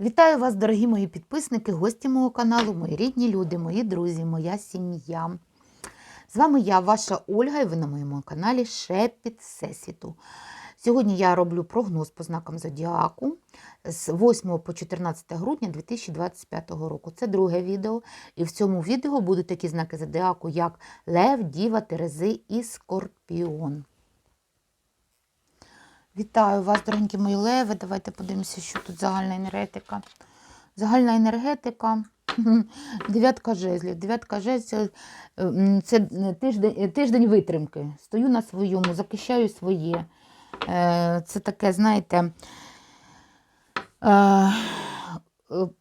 Вітаю вас, дорогі мої підписники, гості мого каналу, мої рідні люди, мої друзі, моя сім'я. З вами я, ваша Ольга, і ви на моєму каналі Шепіт Всесвіту. Сьогодні я роблю прогноз по знакам Зодіаку з 8 по 14 грудня 2025 року. Це друге відео. І в цьому відео будуть такі знаки Зодіаку, як Лев, Діва, Терези і Скорпіон. Вітаю вас, дорогенькі мої леви. Давайте подивимося, що тут загальна енергетика. Загальна енергетика. Дев'ятка жезлів. Дев'ятка жезлів це тиждень, тиждень витримки. Стою на своєму, захищаю своє. Е, Це таке, знаєте, е,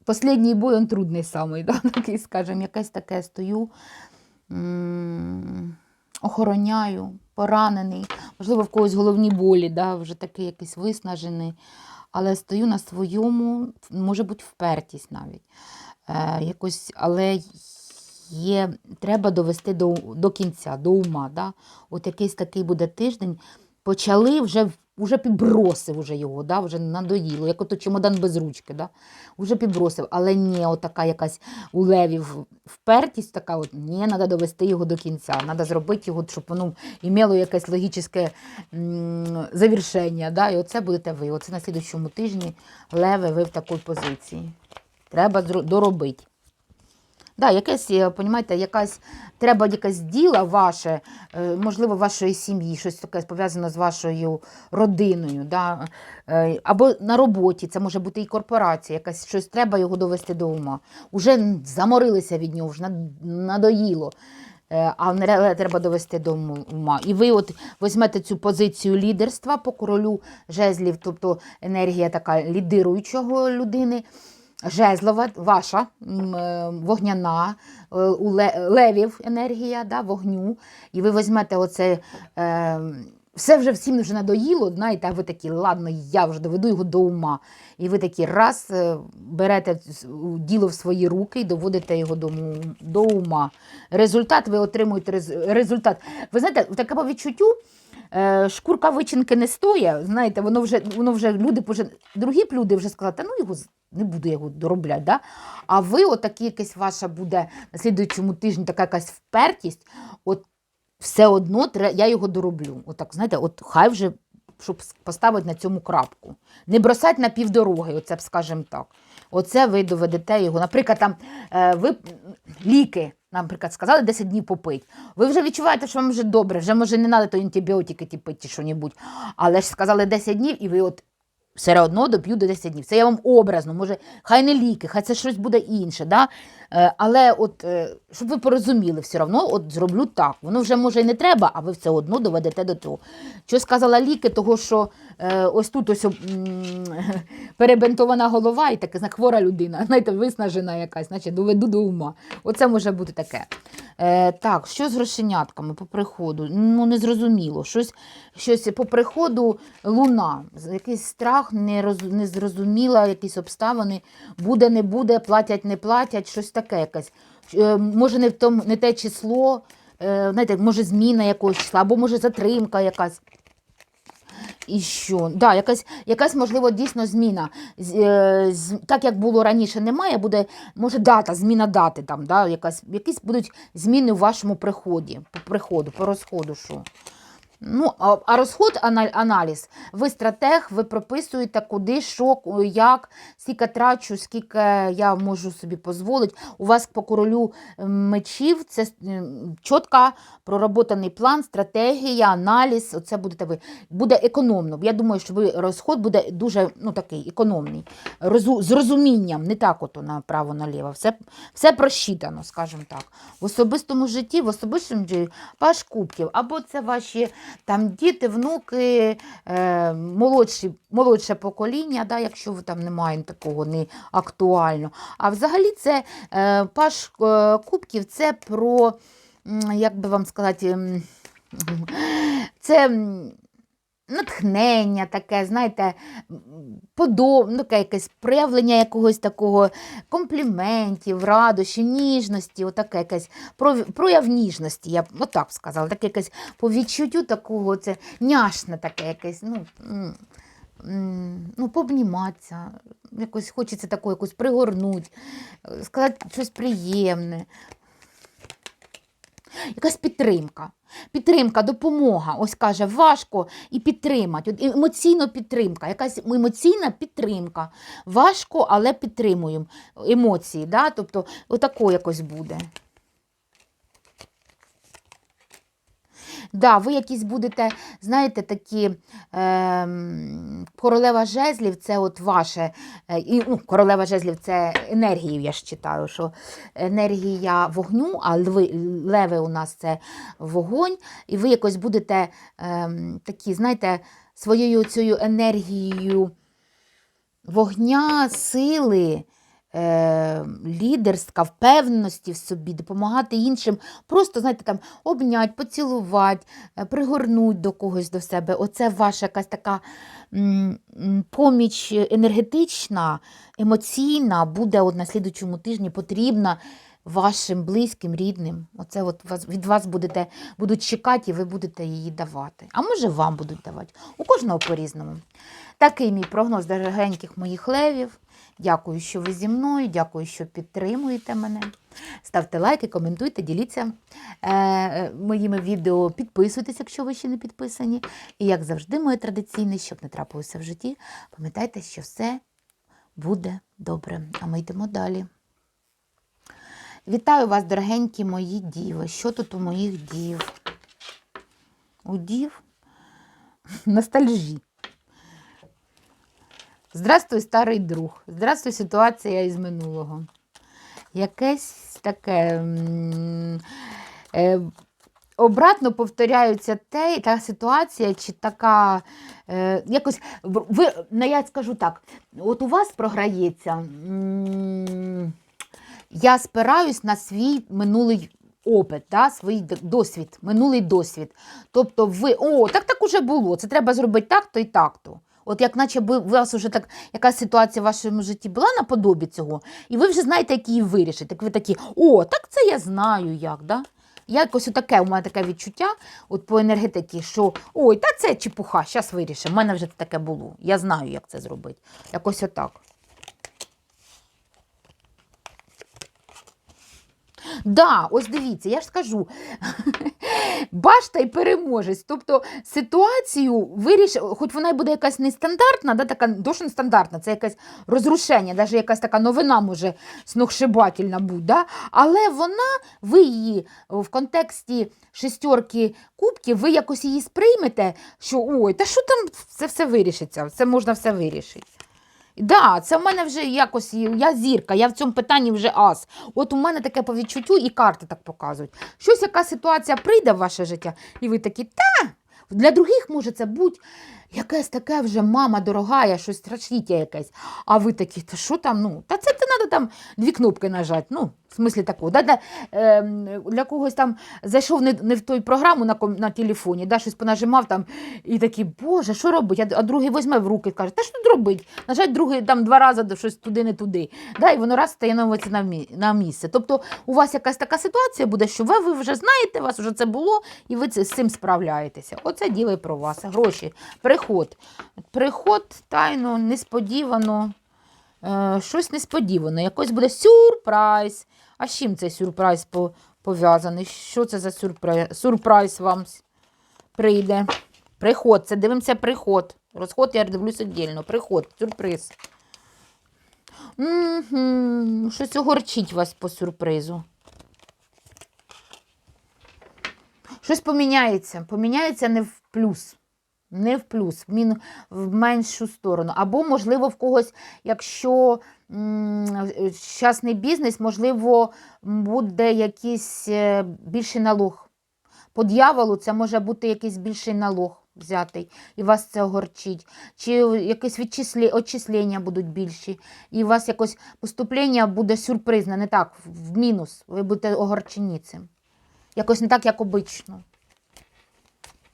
Последній бой он трудний самий, да? такий, скажімо, якесь таке стою. Охороняю, поранений, можливо, в когось головні болі, да, вже такий якийсь виснажений. Але стою на своєму, може бути впертість навіть. Е, якось, але є, треба довести до, до кінця, до ума. Да? От якийсь такий буде тиждень. Почали вже вже підбросив уже його, да? вже надоїло, як ото чемодан без ручки. Да? Вже підбросив, але ні, отака якась у левів впертість, така от, ні, треба довести його до кінця. Треба зробити його, щоб воно імело якесь логічне завершення. Да? І оце будете ви. Оце на слідчому тижні леви, ви в такій позиції. Треба доробити. Да, якесь, е, понімаєте, якась, треба якесь діло ваше, е, можливо, вашої сім'ї, щось таке пов'язане з вашою родиною, да? е, або на роботі, це може бути і корпорація, якась щось треба його довести до ума. Уже заморилися від нього, вже надоїло. А треба довести до ума. І ви от візьмете цю позицію лідерства по королю жезлів, тобто енергія така лідируючого людини. Жезлова, ваша е, вогняна, е, у левів енергія да, вогню. І ви візьмете оце. Е, все вже всім вже надоїло, знаєте, а ви такі, ладно, я вже доведу його до ума. І ви такі раз е, берете діло в свої руки і доводите його до, до ума. Результат ви отримуєте результат. Ви знаєте, таке по відчуттю. Е, шкурка вичинки не стоїть, знаєте, воно вже, воно вже люди, вже, другі б люди вже сказали, ну його не буду його доробляти. Да? А ви, отакі якась ваша буде на слідуючому тижні така якась впертість, от все одно я його дороблю. Отак, знаєте, от хай вже щоб поставити на цьому крапку. Не бросати на півдороги, оце б скажемо так. Оце ви доведете його. Наприклад, там е, ви ліки, наприклад, сказали 10 днів попить. Ви вже відчуваєте, що вам вже добре, вже може не треба то антибіотики ті пити чи що-небудь. Але ж сказали 10 днів, і ви от все одно доп'ю до 10 днів. Це я вам образно, може, хай не ліки, хай це щось буде інше. Да? Е, але от, е, щоб ви порозуміли, все одно от зроблю так. Воно вже може і не треба, а ви все одно доведете до того. Що сказала ліки, того що е, ось тут ось перебинтована голова і таке хвора людина, знаєте, виснажена якась, значить доведу до ума. Оце може бути таке. Так, що з грошенятками по приходу? Ну, не зрозуміло. Щось, щось по приходу луна, якийсь страх, нероз- незрозуміла, якісь обставини, буде, не буде, платять, не платять, щось таке якесь. Е, може, не, в тому, не те число, е, знаєте, може зміна якогось числа, або може затримка якась. І що? Да, якась, якась можливо, дійсно зміна. З- е, з- Так як було раніше, немає, буде, може, дата, зміна дати там, да, якась, якісь будуть зміни в вашому приході, по приходу, по розходу. Що. Ну, а, розход ана- аналіз. Ви стратег, ви прописуєте, куди, що, як, скільки трачу, скільки я можу собі дозволити. У вас по королю мечів це чітко проработаний план, стратегія, аналіз. Оце будете ви. Буде економно. Я думаю, що ви розход буде дуже ну, такий економний. Розу, з розумінням, не так ото направо-наліво. Все, все просчитано, скажімо так. В особистому житті, в особистому житті паш кубків, або це ваші там діти, внуки, е, молодші, молодше покоління, да, якщо там немає такого не актуально. А взагалі це е, паш е, кубків це про, як би вам сказати, це. Натхнення таке, знаєте, подоб... ну, якесь проявлення якогось такого компліментів, радощі, ніжності, отаке якесь прояв ніжності, я б отак сказала, таке якесь по відчуттю такого, це няшне таке якесь, ну, ну, пообніматися, якось хочеться такого якось пригорнути, е, сказати щось приємне. Якась підтримка. Підтримка, допомога. Ось каже, важко і підтримати. От емоційна підтримка, якась емоційна підтримка. Важко, але підтримуємо емоції. Да? Тобто, отако якось буде. Да, ви якісь будете, знаєте, такі ем, королева жезлів це от ваше. е, І, ну, королева жезлів це енергії, я ж читаю, що енергія вогню, а лви, леви у нас це вогонь. І ви якось будете ем, такі, знаєте, своєю цією енергією вогня, сили. Е, лідерська, впевненості в собі, допомагати іншим, просто, знаєте, там обнять, поцілувати, е, пригорнуть до когось до себе. Оце ваша якась така м, м, поміч енергетична, емоційна буде от на слідучому тижні потрібна вашим близьким, рідним. Оце от вас, від вас будете, будуть чекати, і ви будете її давати. А може, вам будуть давати. У кожного по-різному. Такий мій прогноз дорогеньких моїх левів. Дякую, що ви зі мною, дякую, що підтримуєте мене. Ставте лайки, коментуйте, діліться е, е, моїми відео, підписуйтесь, якщо ви ще не підписані. І як завжди, моє традиційне, щоб не трапилося в житті, пам'ятайте, що все буде добре. А ми йдемо далі. Вітаю вас, дорогенькі мої діви. Що тут у моїх дів? У дів ностальжі. Здравствуй, старий друг. Здравствуй, ситуація із минулого. Якесь таке. Е, обратно повторяються те, та ситуація, чи така. Е, якось, ви, ну, я скажу так, от у вас програється. я спираюсь на свій минулий опит, да, свій досвід, минулий досвід. Тобто ви, о, так так уже було, це треба зробити так-то і так-то. От як наче би у вас вже так якась ситуація в вашому житті була наподобі цього, і ви вже знаєте, як її вирішити. Так ви такі, о, так це я знаю як. Да? Якось отаке, у мене таке відчуття от по енергетиці, що ой, та це чепуха, зараз вирішимо. У мене вже таке було. Я знаю, як це зробити. Якось отак. Да, ось дивіться, я ж скажу. Башта і переможець. Тобто ситуацію виріш, хоч вона й буде якась нестандартна, да, така дуже нестандартна, це якесь розрушення, навіть якась така новина може сногсшибательна бути. Да? Але вона, ви її в контексті шестерки кубків, ви якось її сприймете, що ой, та що там це все вирішиться, це можна все вирішити. Да, це в мене вже якось, я зірка, я в цьому питанні вже ас. От у мене таке по відчуттю і карти так показують. Щось, яка ситуація прийде в ваше життя, і ви такі, та, для других може це бути якесь таке вже мама дорогая, щось страшніття якесь. А ви такі, та що там, ну, та це треба там дві кнопки нажати. Ну, в смислі такого. Да, да, е, для когось там зайшов не, не в той програму на, на телефоні, да, щось понажимав там, і такий, боже, що робить? А, а другий візьме в руки і каже, та що тут робить? Нажать другий там два рази щось туди, не туди. Да, і воно раз стає на, на, місце. Тобто у вас якась така ситуація буде, що ви, ви вже знаєте, у вас вже це було, і ви це, з цим справляєтеся. Оце діло про вас. Гроші, приход. Приход тайно, несподівано. Е, щось несподівано, якось буде сюрприз. А з чим цей сюрприз пов'язаний? Що це за сюрприз? Сюрприз вам прийде. Приход, це дивимося приход. Розход я дивлюсь віддільно. Приход, сюрприз. Угу. Щось огорчить вас по сюрпризу. Щось поміняється. Поміняється не в плюс. Не в плюс, в, мін, в меншу сторону. Або, можливо, в когось, якщо м, частний бізнес, можливо, буде якийсь е, більший налог. По дьяволу це може бути якийсь більший налог взятий, і вас це огорчить. Чи якісь відчислі, відчислення будуть більші, і у вас якось поступлення буде сюрпризне, не так, в мінус. Ви будете огорчені цим. Якось не так, як обично.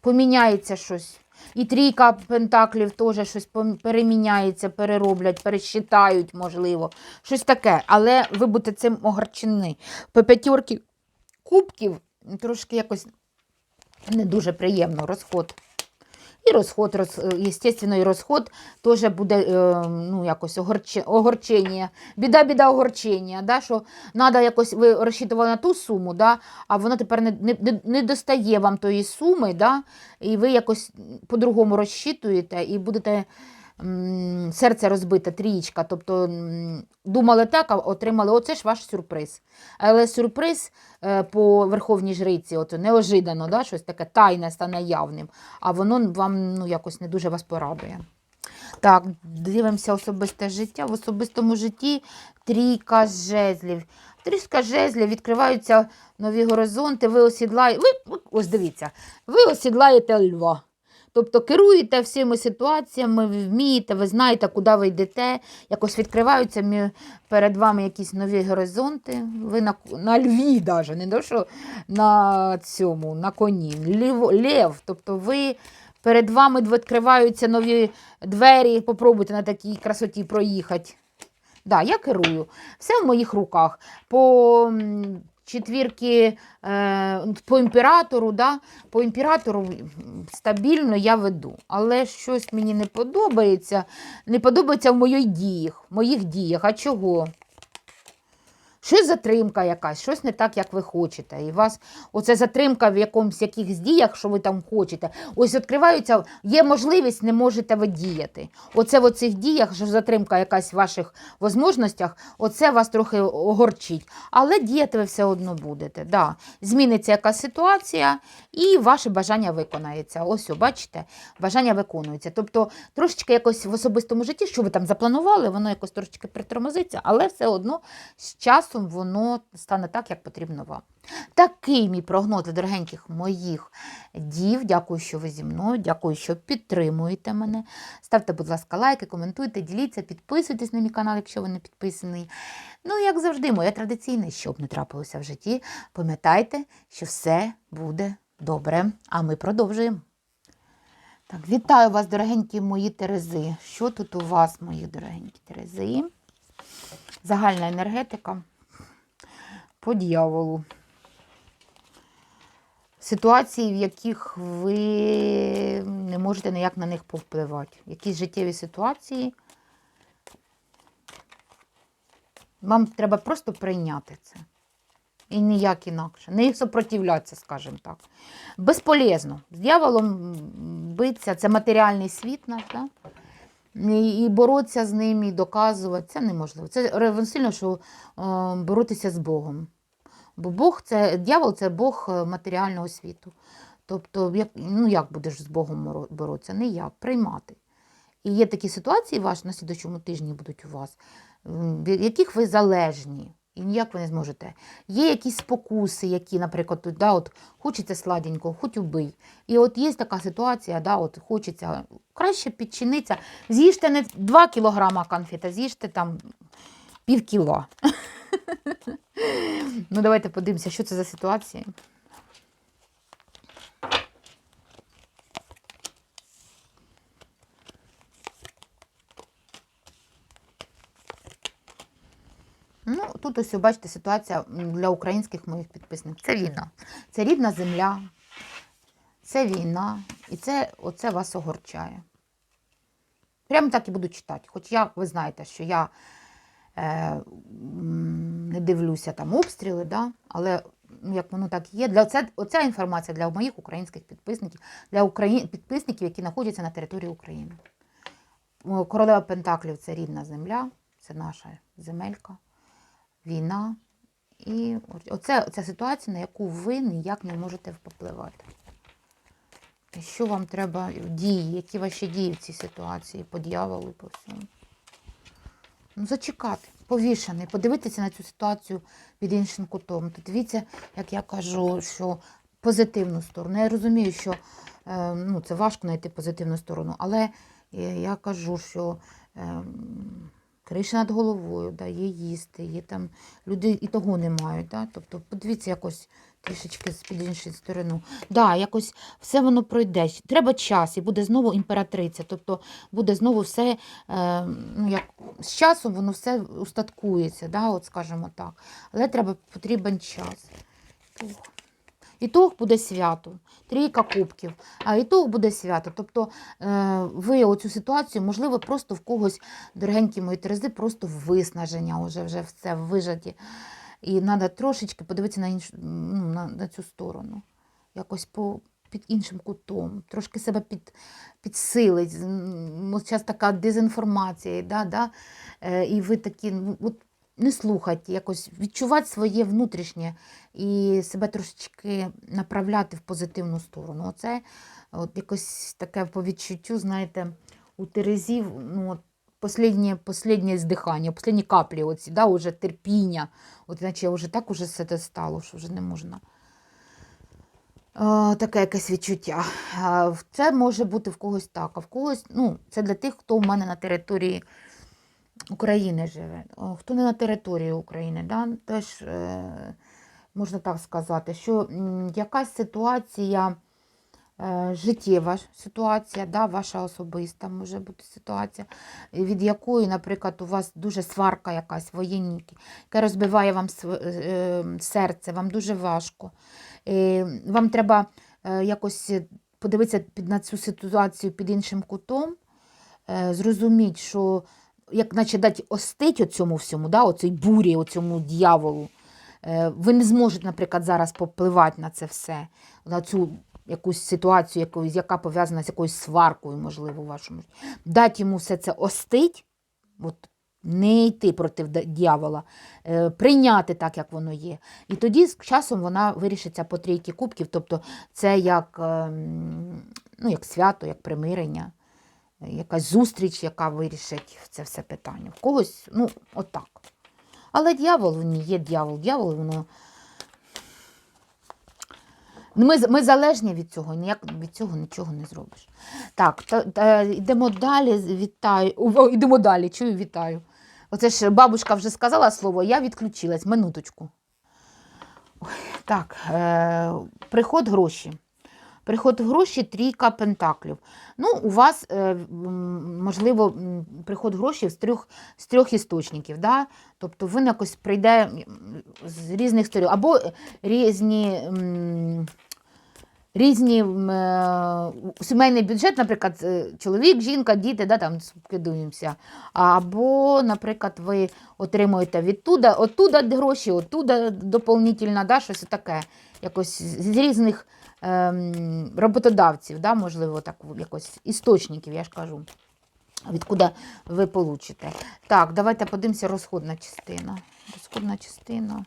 Поміняється щось. І трійка пентаклів теж щось переміняється, перероблять, пересчитають, можливо. Щось таке. Але ви будете цим огорчені. По п'ятірки кубків трошки якось не дуже приємно розход. І розход, роз, естественно, і розход теж буде е, ну, якось огорче, огорчення. Біда, біда, огорчення. Да, що треба якось, ви розчитували на ту суму, да, а вона тепер не, не, не- достає вам тої суми, да, і ви якось по-другому розчитуєте і будете серце розбите, трієчка. Тобто думали так, а отримали оце ж ваш сюрприз. Але сюрприз е, по Верховній Жриці, от неожиданно, да, щось таке тайне стане явним, а воно вам ну, якось не дуже вас порадує. Так, дивимося особисте життя. В особистому житті трійка жезлів. Трійка жезлів, відкриваються нові горизонти, ви осідлаєте. Ви, ось дивіться, ви осідлаєте льва. Тобто керуєте всіми ситуаціями, ви вмієте, ви знаєте, куди ви йдете, якось відкриваються перед вами якісь нові горизонти. Ви на, на льві навіть, не то, що на цьому, на коні. Лів, лев, тобто ви перед вами відкриваються нові двері, попробуйте на такій красоті проїхати. Да, я керую. Все в моїх руках. По четвірки, е, по імператору, да, по імператору стабільно я веду. Але щось мені не подобається. Не подобається в моїх діях. В моїх діях. А чого? Щось затримка якась, щось не так, як ви хочете. І вас оце затримка в якомусь якихось діях, що ви там хочете. Ось відкриваються, є можливість, не можете ви діяти. Оце в цих діях, що затримка якась в ваших можливостях, оце вас трохи огорчить. Але діяти ви все одно будете. Да. Зміниться якась ситуація, і ваше бажання виконається. Ось, бачите, бажання виконується. Тобто трошечки якось в особистому житті, що ви там запланували, воно якось трошечки притормозиться, але все одно з часом воно стане так, як потрібно вам. Такий мій прогноз дорогеньких моїх дів. Дякую, що ви зі мною. Дякую, що підтримуєте мене. Ставте, будь ласка, лайки, коментуйте, діліться, підписуйтесь на мій канал, якщо ви не підписаний. Ну, як завжди, моє традиційне, щоб не трапилося в житті. Пам'ятайте, що все буде добре. А ми продовжуємо. Так, вітаю вас, дорогенькі мої Терези. Що тут у вас, мої дорогенькі Терези? Загальна енергетика по дьяволу. Ситуації, в яких ви не можете ніяк на них повпливати. Якісь життєві ситуації. Вам треба просто прийняти це. І ніяк інакше. Не сопротивлятися, скажімо так. Безполезно. З дьяволом битися це матеріальний світ наш. Да? І, боротися з ним, і доказувати це неможливо. Це равносильно, що е, боротися з Богом. Бо Бог це дьявол це Бог е, матеріального світу. Тобто, як, ну як будеш з Богом боротися? Ніяк, приймати. І є такі ситуації ваші на слідчому тижні будуть у вас, від яких ви залежні. І ніяк ви не зможете. Є якісь спокуси, які, наприклад, да, от, хочеться сладенького, хоч убий. І от є така ситуація, да, от, хочеться краще підчинитися. З'їжте не 2 кілограма конфет, а з'їжте там пів кіло. ну, давайте подивимося, що це за ситуація. Ну, тут ось, бачите, ситуація для українських моїх підписників. Це війна. Це рідна земля, це війна, і це оце вас огорчає. Прямо так і буду читати. Хоч я, ви знаєте, що я не дивлюся там обстріли, да? але ну, як воно так є. Для це, оця інформація для моїх українських підписників, для Украї... підписників, які знаходяться на території України. Королева Пентаклів це рідна земля, це наша земелька, війна. І оце, оця ситуація, на яку ви ніяк не можете впливати. Що вам треба дії, які ваші дії в цій ситуації, по дьяволу по всьому? Ну, зачекати, повішаний, подивитися на цю ситуацію під іншим кутом. То дивіться, як я кажу, що позитивну сторону. Я розумію, що е, ну, це важко знайти позитивну сторону, але е, я кажу, що е, криша над головою, да, є їсти, є там люди і того не мають. Да? Тобто, подивіться якось трішечки з під іншої сторони. Да, якось все воно пройде. Треба час, і буде знову імператриця. Тобто буде знову все, е, ну, як з часом воно все устаткується, да, от скажімо так. Але треба потрібен час. Ух. Ітог буде свято, трійка кубків, а ітог буде свято. Тобто е, ви оцю ситуацію, можливо, просто в когось, дорогенькі мої терези, просто виснаження, вже, вже все вижаті. І треба трошечки подивитися на, іншу, ну, на, на цю сторону. Якось по, під іншим кутом, трошки себе під, підсилить. Зараз така дезінформація, да, да? Е, і ви такі, ну, от не слухати, якось відчувати своє внутрішнє і себе трошечки направляти в позитивну сторону. Оце от якось таке по відчуттю, знаєте, у Терезів, ну, от, Последнє, последнє здихання, останні каплі, оці, да, уже терпіння. От наче вже так уже все це стало, що вже не можна. О, таке якесь відчуття. В- Це може бути в когось так, а в когось, ну, це для тих, хто в мене на території України живе. Хто не на території України, да, теж е, можна так сказати, що якась ситуація, е, життєва ситуація, да, ваша особиста може бути ситуація, від якої, наприклад, у вас дуже сварка якась воєнні, яка розбиває вам е, серце, вам дуже важко. Е, Вам треба е, якось подивитися під, на цю ситуацію під іншим кутом, е, зрозуміти, що як наче дати остить оцьому всьому, да, оцій бурі, оцьому дьяволу. Е, Ви не зможете, наприклад, зараз попливати на це все, на цю якусь ситуацію, яка пов'язана з якоюсь сваркою, можливо, у вашому. Дати йому все це остить, от, не йти проти дьявола, е, прийняти так, як воно є. І тоді з часом вона вирішиться по трійки кубків, тобто це як, ем, ну, як свято, як примирення, якась зустріч, яка вирішить це все питання. В когось, ну, отак. Але дьявол він є дьявол. Дьявол, воно. Ми, ми залежні від цього, ніяк від цього нічого не зробиш. Так, та, та, йдемо далі. Вітаю. Йдемо далі, чую, вітаю. Оце ж бабушка вже сказала слово, я відключилась. Минуточку. Так, е, приход гроші. Приход гроші, трійка пентаклів. Ну, у вас, е, можливо, приход грошей з трьох, з трьох істочників. Да? Тобто він якось прийде з різних сторін. Або різні. Різні е, сімейний бюджет, наприклад, е, чоловік, жінка, діти, да, там скидуємося. Або, наприклад, ви отримуєте відтуда, оттуда гроші, оттуда доповнительно, да, щось таке, якось з різних ем, роботодавців, да, можливо, так якось істочників, я ж кажу. Відкуди ви получите. Так, давайте подивимося розходна частина. Розходна частина.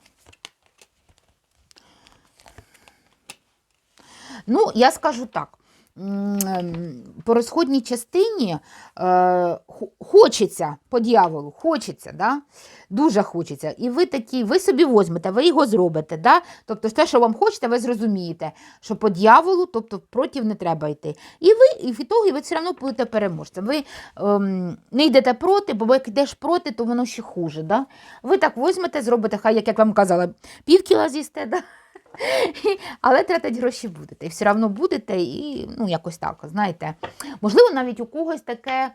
Ну, я скажу так. ем, По розходній частині е, хочеться по дьяволу, хочеться, да? дуже хочеться. І ви такі, ви собі возьмете, ви його зробите. Да? Тобто те, що вам хочете, ви зрозумієте, що по дьяволу, тобто проти не треба йти. І ви, і в ітогі ви все одно будете переможцем. Ви ем, не йдете проти, бо як йдеш проти, то воно ще хуже. Да? Ви так возьмете, зробите, хай, як я вам казала, пів кіла з'їсте, да? але тратити гроші будете. І все одно будете, і ну, якось так, знаєте. Можливо, навіть у когось таке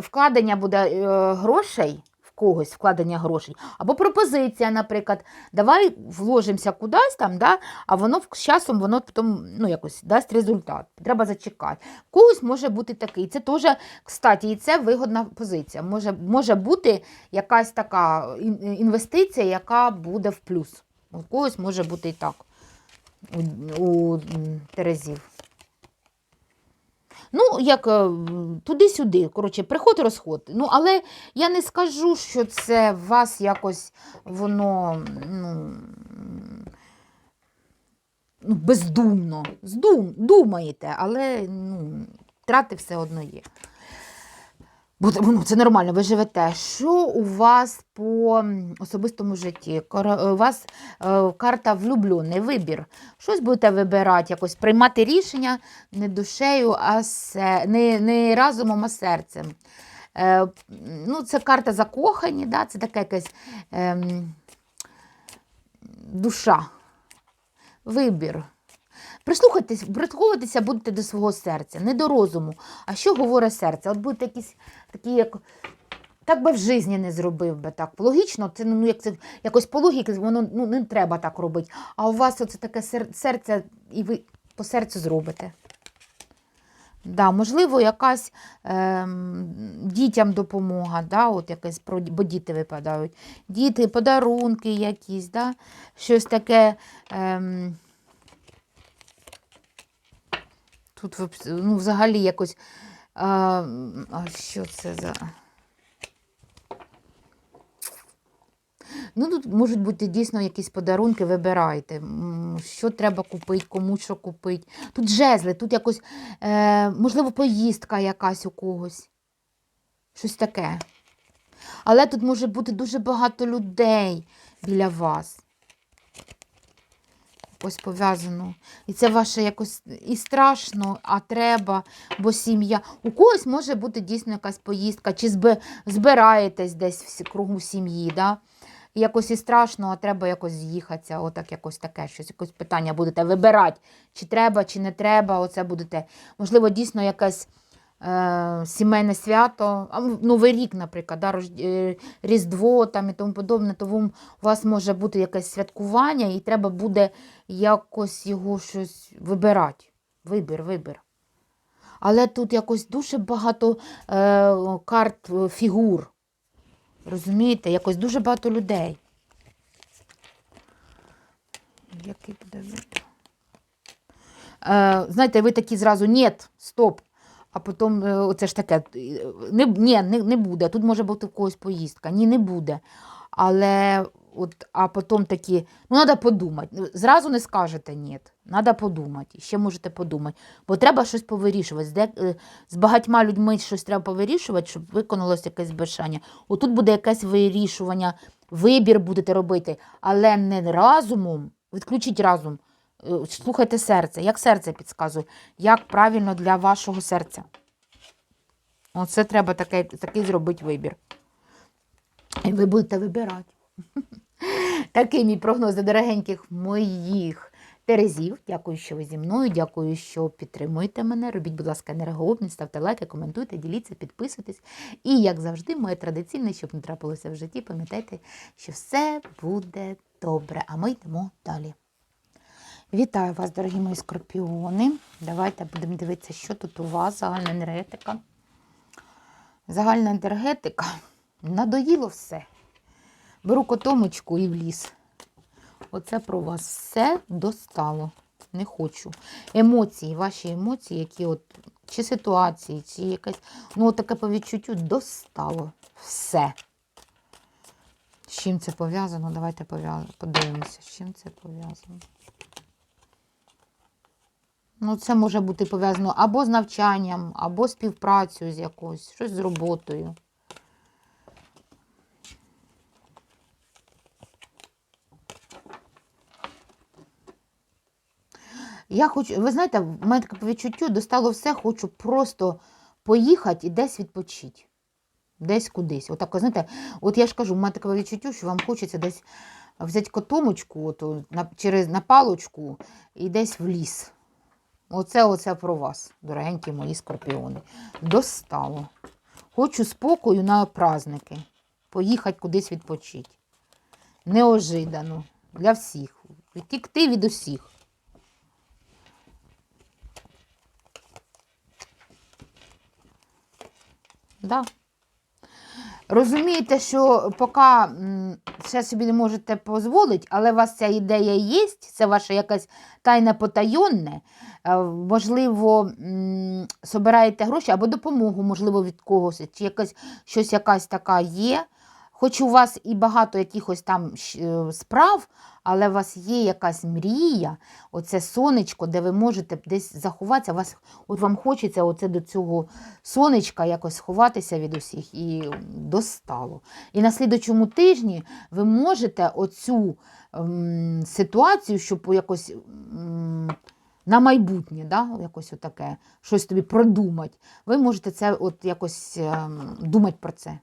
вкладення буде е, грошей. В когось вкладення грошей, або пропозиція, наприклад, давай вложимося кудись там, да, а воно з часом воно потім ну, якось дасть результат. Треба зачекати. В когось може бути такий. Це теж, кстати, і це вигодна позиція. Може, може бути якась така інвестиція, яка буде в плюс. У когось може бути і так. У, у Терезів. Ну, як е, туди-сюди, коротше, приход розход. Ну, але я не скажу, що це вас якось воно ну, ну, бездумно. Здум, думаєте, але ну, трати все одно є. Бо це- ну, це нормально, ви живете. Що у вас по особистому житті? У вас е, карта влюблений вибір. Щось будете вибирати, якось приймати рішення не душею, а се, не, не разумом, а серцем. Е, ну, це карта закохані, да? це така якась ем, душа, вибір. Прислухайтесь, прислуховуватися будете до свого серця, не до розуму. А що говорить серце? От будете якісь такі, як так би в житті не зробив би так. Логічно, це ну, як це, якось по логіці, воно ну, не треба так робити. А у вас оце таке серце, і ви по серцю зробите. Да, можливо, якась ем, дітям допомога, да, от якась, бо діти випадають. Діти, подарунки якісь, да, щось таке. Ем, тут ну, взагалі якось. А, а що це за. Ну, тут можуть бути дійсно якісь подарунки, вибирайте. Що треба купити, кому що купити. Тут жезли, тут якось, е, можливо, поїздка якась у когось. Щось таке. Але тут може бути дуже багато людей біля вас. Ось пов'язано. І це ваше якось і страшно, а треба, бо сім'я. У когось може бути дійсно якась поїздка, чи збираєтесь десь в кругу сім'ї. Да? Якось і страшно, а треба якось з'їхатися. Отак якось таке щось, якось питання будете вибирати, чи треба, чи не треба. Оце будете. Можливо, дійсно якесь е, сімейне свято, Новий рік, наприклад, да, е, Різдво там і тому подобне, то у вас може бути якесь святкування, і треба буде якось його щось вибирати. Вибір, вибір. Але тут якось дуже багато е, карт е, фігур. Розумієте, якось дуже багато людей. Який буде? Е, знаєте, ви такі зразу ні, стоп. А потім е, оце ж таке. е, Не, ні, не, не буде. Тут може бути в когось поїздка. Ні, не буде. Але от, а потім такі, ну, треба подумати. Зразу не скажете ні. Треба подумати. Ще можете подумати. Бо треба щось повирішувати. З, де, е, з багатьма людьми щось треба повирішувати, щоб виконалося якесь бажання. Отут буде якесь вирішування, вибір будете робити, але не разумом. Відключіть разум. Е, Слухайте серце, як серце підказує, як правильно для вашого серця. Оце треба таке, такий зробити вибір. І ви будете вибирати. Такий мій прогноз для дорогеньких моїх Терезів. Дякую, що ви зі мною. Дякую, що підтримуєте мене. Робіть, будь ласка, енергообмін, ставте лайки, коментуйте, діліться, підписуйтесь. І, як завжди, моє традиційне, щоб не трапилося в житті, пам'ятайте, що все буде добре. А ми йдемо далі. Вітаю вас, дорогі мої скорпіони. Давайте будемо дивитися, що тут у вас, загальна енергетика. Загальна енергетика. Надоїло все. Беру котомочку і в ліс. Оце про вас все достало. Не хочу. Емоції, ваші емоції, які от, чи ситуації, чи якась, ну, от таке по відчуттю достало. Все. З чим це пов'язано? Давайте подивимося, з чим це пов'язано. Ну, це може бути пов'язано або з навчанням, або співпрацею з якоюсь, щось з роботою. Я хочу, ви знаєте, в мене таке по відчуттю достало все, хочу просто поїхати і десь відпочити. Десь кудись. Отак, знаєте, от я ж кажу, в мене таке відчуття, що вам хочеться десь взяти котомочку от, на, через, на палочку і десь в ліс. Оце, оце про вас, дорогенькі мої скорпіони. Достало. Хочу спокою на праздники. Поїхати кудись відпочити. Неожидано Для всіх. Втікти від усіх. Да. Розумієте, що поки ще собі не можете дозволити, але у вас ця ідея є, це ваша якась тайне потайонне. Е, Можливо, збираєте гроші або допомогу, можливо, від когось, чи якась, щось якась така є. Хоч у вас і багато якихось там е, справ, але у вас є якась мрія, оце сонечко, де ви можете десь заховатися. Вас, от вам хочеться оце до цього сонечка якось сховатися від усіх і достало. І на слідучому тижні ви можете оцю ем, ситуацію, щоб якось ем, на майбутнє, да, якось отаке, щось тобі продумати, ви можете це от якось ем, думати про це,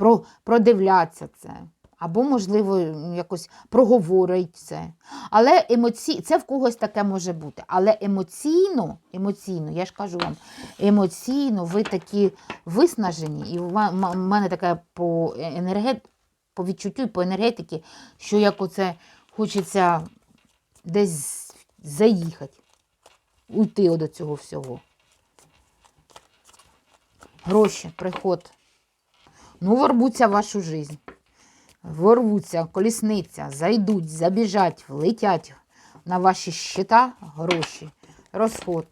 про, продивлятися це. або, можливо, якось проговорить це. Але емоці... це в когось таке може бути. Але емоційно, емоційно, я ж кажу вам, емоційно ви такі виснажені, і в мене таке по енергет... по відчуттю і по енергетиці, що як оце хочеться десь заїхати, уйти до цього всього. Гроші, приход. Ну, ворвуться в вашу жизнь. Ворвуться, колісниця, зайдуть, забіжать, влетять на ваші щита гроші. Розход.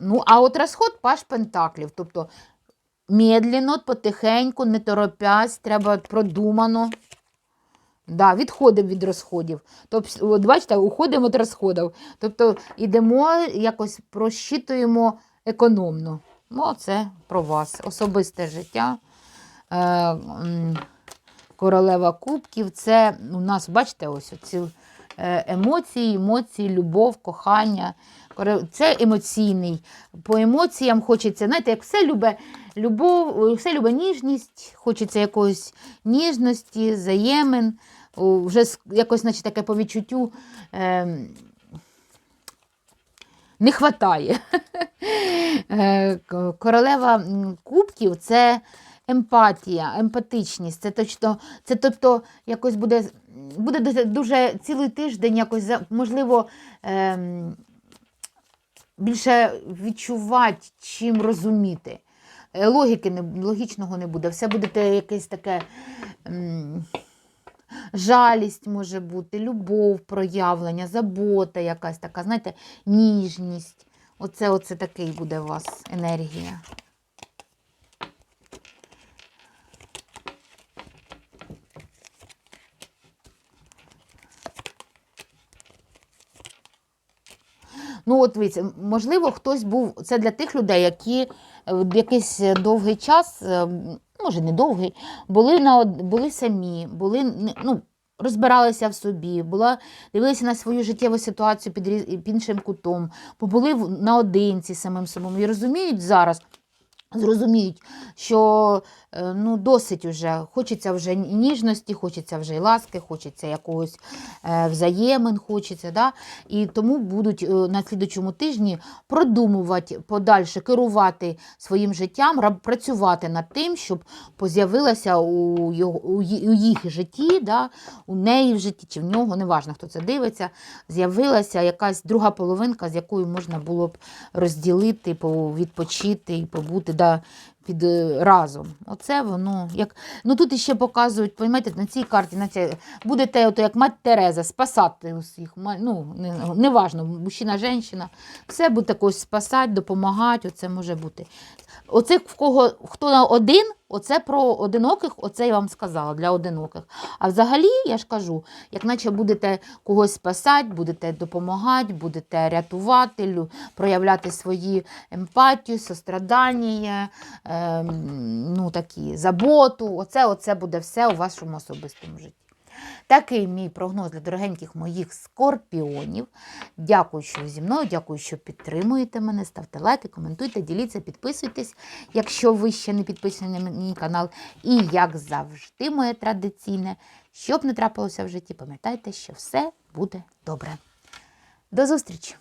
Ну, а от розход паш пентаклів. Тобто медленно, потихеньку, не торопясь, треба продумано. Да, відходимо від розходів. Тобто, бачите, уходимо від розходів. Тобто йдемо, якось просчитуємо економно. Ну, це про вас. Особисте життя. Е, королева кубків. Це у нас, бачите, ось ці е, емоції, емоції, любов, кохання. Це емоційний. По емоціям хочеться, знаєте, як все любе любов, все любе ніжність, хочеться якоїсь ніжності, взаємин. Вже якось, значить, таке по відчуттю. ем, не хватає. Е, Королева кубків це емпатія, емпатичність. Це точно, це тобто якось буде, буде дуже- цілий тиждень, якось можливо. ем, більше відчувати, чим розуміти. Е, Логіки не, логічного не буде. Все буде якесь таке жалість може бути, любов, проявлення, забота якась така, знаєте, ніжність. Оце, оце такий буде у вас енергія. Ну, от дивіться, можливо, хтось був. Це для тих людей, які якийсь довгий час, е, може не довгий, були на були самі, були ну, розбиралися в собі, була, дивилися на свою життєву ситуацію під, під іншим кутом, побули наодинці самим собою і розуміють зараз. Зрозуміють, що е, ну, досить уже, хочеться вже ніжності, хочеться вже ласки, хочеться якогось е, взаємин, хочеться. Да? І тому будуть е, на слідучому тижні продумувати подальше, керувати своїм життям, працювати над тим, щоб поз'явилася у, у, їх житті, да? у неї в житті чи в нього, неважно, хто це дивиться, з'явилася якась друга половинка, з якою можна було б розділити, відпочити і побути да, під е, разом. Оце воно як. Ну тут іще показують, поймете, на цій карті, на цій, будете ото, як мать Тереза, спасати усіх. Ну, Неважно, не, мужчина, жінка, все буде когось спасати, допомагати, оце може бути. Оце в кого хто на один, оце про одиноких, оце я вам сказала для одиноких. А взагалі, я ж кажу, як наче будете когось спасати, будете допомагати, будете рятувати, проявляти свої емпатію, сострадання, ем, ну, такі, заботу. Оце, оце буде все у вашому особистому житті. Такий мій прогноз для дорогеньких моїх скорпіонів. Дякую, що ви зі мною, дякую, що підтримуєте мене. Ставте лайки, коментуйте, діліться, підписуйтесь, якщо ви ще не підписані на мій канал. І, як завжди, моє традиційне, щоб не трапилося в житті, пам'ятайте, що все буде добре. До зустрічі!